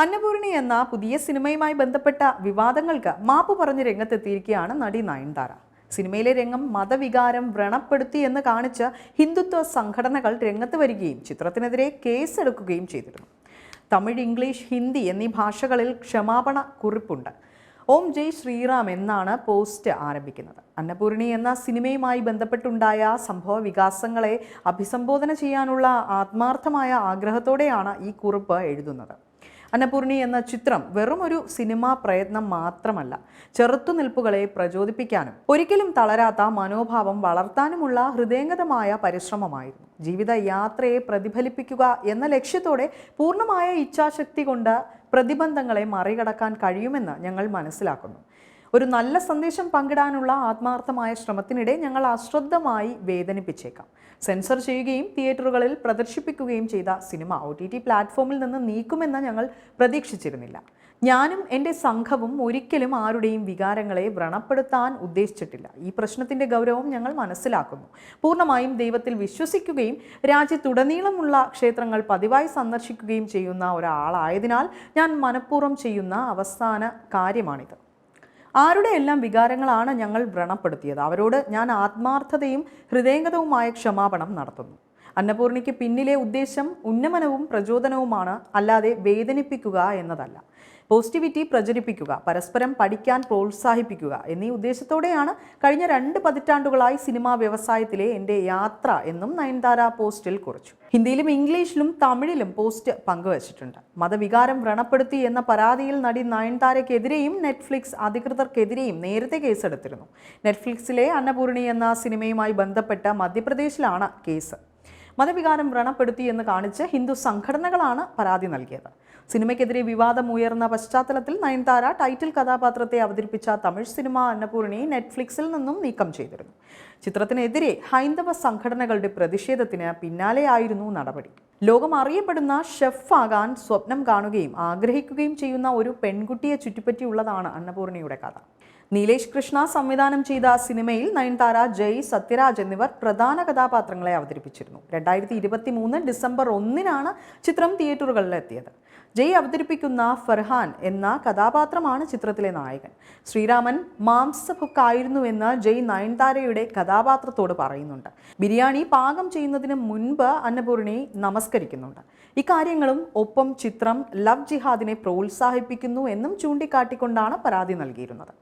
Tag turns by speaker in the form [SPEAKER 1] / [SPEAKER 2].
[SPEAKER 1] അന്നപൂർണി എന്ന പുതിയ സിനിമയുമായി ബന്ധപ്പെട്ട വിവാദങ്ങൾക്ക് മാപ്പ് പറഞ്ഞ് രംഗത്തെത്തിയിരിക്കുകയാണ് നടി നയൻതാര. സിനിമയിലെ രംഗം മതവികാരം വ്രണപ്പെടുത്തി എന്ന് കാണിച്ച് ഹിന്ദുത്വ സംഘടനകൾ രംഗത്ത് വരികയും ചിത്രത്തിനെതിരെ കേസെടുക്കുകയും ചെയ്തിരുന്നു. തമിഴ് ഇംഗ്ലീഷ് ഹിന്ദി എന്നീ ഭാഷകളിൽ ക്ഷമാപണ കുറിപ്പുണ്ട്. ഓം ജയ് ശ്രീറാം എന്നാണ് പോസ്റ്റ് ആരംഭിക്കുന്നത്. അന്നപൂർണി എന്ന സിനിമയുമായി ബന്ധപ്പെട്ടുണ്ടായ സംഭവ വികാസങ്ങളെ അഭിസംബോധന ചെയ്യാനുള്ള ആത്മാർത്ഥമായ ആഗ്രഹത്തോടെയാണ് ഈ കുറിപ്പ് എഴുതുന്നത്. അന്നപൂർണി എന്ന ചിത്രം വെറും ഒരു സിനിമാ പ്രയത്നം മാത്രമല്ല ചെറുത്തുനിൽപ്പുകളെ പ്രചോദിപ്പിക്കാനും ഒരിക്കലും തളരാത്ത മനോഭാവം വളർത്താനുമുള്ള ഹൃദയംഗതമായ പരിശ്രമമായിരുന്നു. ജീവിത യാത്രയെ പ്രതിഫലിപ്പിക്കുക എന്ന ലക്ഷ്യത്തോടെ പൂർണമായ ഇച്ഛാശക്തി കൊണ്ട് പ്രതിബന്ധങ്ങളെ മറികടക്കാൻ കഴിയുമെന്ന് ഞങ്ങൾ മനസ്സിലാക്കുന്നു. ഒരു നല്ല സന്ദേശം പങ്കിടാനുള്ള ആത്മാർത്ഥമായ ശ്രമത്തിനിടെ ഞങ്ങൾ അശ്രദ്ധമായി വേദനിപ്പിച്ചേക്കാം. സെൻസർ ചെയ്യുകയും തിയേറ്ററുകളിൽ പ്രദർശിപ്പിക്കുകയും ചെയ്ത സിനിമ ഒ ടി ടി പ്ലാറ്റ്ഫോമിൽ നിന്ന് നീക്കുമെന്ന് ഞങ്ങൾ പ്രതീക്ഷിച്ചിരുന്നില്ല. ഞാനും എന്റെ സംഘവും ഒരിക്കലും ആരുടെയും വികാരങ്ങളെ വ്രണപ്പെടുത്താൻ ഉദ്ദേശിച്ചിട്ടില്ല. ഈ പ്രശ്നത്തിന്റെ ഗൗരവം ഞങ്ങൾ മനസ്സിലാക്കുന്നു. പൂർണമായും ദൈവത്തിൽ വിശ്വസിക്കുകയും രാജ്യത്തുടനീളമുള്ള ക്ഷേത്രങ്ങൾ പതിവായി സന്ദർശിക്കുകയും ചെയ്യുന്ന ഒരാളായതിനാൽ ഞാൻ മനഃപൂർവം ചെയ്യുന്ന അവസാന കാര്യമാണിത്. ആരുടെ എല്ലാം വികാരങ്ങളാണ് ഞങ്ങൾ വ്രണപ്പെടുത്തിയത്? അവരോട് ഞാൻ ആത്മാർത്ഥതയും ഹൃദയംഗതവുമായ ക്ഷമാപണം നടത്തുന്നു. അന്നപൂർണിക്ക് പിന്നിലെ ഉദ്ദേശം ഉന്നമനവും പ്രചോദനവുമാണ് അല്ലാതെ വേദനിപ്പിക്കുക എന്നതല്ല. പോസിറ്റിവിറ്റി പ്രചരിപ്പിക്കുക പരസ്പരം പഠിക്കാൻ പ്രോത്സാഹിപ്പിക്കുക എന്നീ ഉദ്ദേശത്തോടെയാണ് കഴിഞ്ഞ രണ്ട് പതിറ്റാണ്ടുകളായി സിനിമാ വ്യവസായത്തിലെ എന്റെ യാത്ര എന്നും നയൻതാര പോസ്റ്റിൽ കുറിച്ചു. ഹിന്ദിയിലും ഇംഗ്ലീഷിലും തമിഴിലും പോസ്റ്റ് പങ്കുവച്ചിട്ടുണ്ട്. മതവികാരം വ്രണപ്പെടുത്തി എന്ന പരാതിയിൽ നടി നയൻതാരയ്ക്കെതിരെയും നെറ്റ്ഫ്ലിക്സ് അധികൃതർക്കെതിരെയും നേരത്തെ കേസെടുത്തിരുന്നു. നെറ്റ്ഫ്ലിക്സിലെ അന്നപൂർണി എന്ന സിനിമയുമായി ബന്ധപ്പെട്ട മധ്യപ്രദേശിലാണ് കേസ്. മതവികാരം വ്രണപ്പെടുത്തി എന്ന് കാണിച്ച് ഹിന്ദു സംഘടനകളാണ് പരാതി നൽകിയത്. സിനിമയ്ക്കെതിരെ വിവാദം ഉയർന്ന പശ്ചാത്തലത്തിൽ നയൻതാര ടൈറ്റിൽ കഥാപാത്രത്തെ അവതരിപ്പിച്ച തമിഴ് സിനിമ അന്നപൂർണി നെറ്റ്ഫ്ലിക്സിൽ നിന്നും നീക്കം ചെയ്തിരുന്നു. ചിത്രത്തിനെതിരെ ഹൈന്ദവ സംഘടനകളുടെ പ്രതിഷേധത്തിന് പിന്നാലെയായിരുന്നു നടപടി. ലോകം അറിയപ്പെടുന്ന ഷെഫാകാൻ സ്വപ്നം കാണുകയും ആഗ്രഹിക്കുകയും ചെയ്യുന്ന ഒരു പെൺകുട്ടിയെ ചുറ്റിപ്പറ്റിയുള്ളതാണ് അന്നപൂർണയുടെ കഥ. നീലേഷ് കൃഷ്ണ സംവിധാനം ചെയ്ത സിനിമയിൽ നയൻതാര ജയ് സത്യരാജ് എന്നിവർ പ്രധാന കഥാപാത്രങ്ങളെ അവതരിപ്പിച്ചിരുന്നു. രണ്ടായിരത്തി ഇരുപത്തി മൂന്ന് ഡിസംബർ ഒന്നിനാണ് ചിത്രം തിയേറ്ററുകളിലെത്തിയത്. ജയ് അവതരിപ്പിക്കുന്ന ഫർഹാൻ എന്ന കഥാപാത്രമാണ് ചിത്രത്തിലെ നായകൻ. ശ്രീരാമൻ മാംസഭുക്കായിരുന്നുവെന്ന് ജയ് നയൻതാരയുടെ കഥാപാത്രത്തോട് പറയുന്നുണ്ട്. ബിരിയാണി പാകം ചെയ്യുന്നതിന് മുൻപ് അന്നപൂർണി നമസ്കരിക്കുന്നുണ്ട്. ഇക്കാര്യങ്ങളും ഒപ്പം ചിത്രം ലവ് ജിഹാദിനെ പ്രോത്സാഹിപ്പിക്കുന്നു എന്നും ചൂണ്ടിക്കാട്ടിക്കൊണ്ടാണ് പരാതി നൽകിയിരുന്നത്.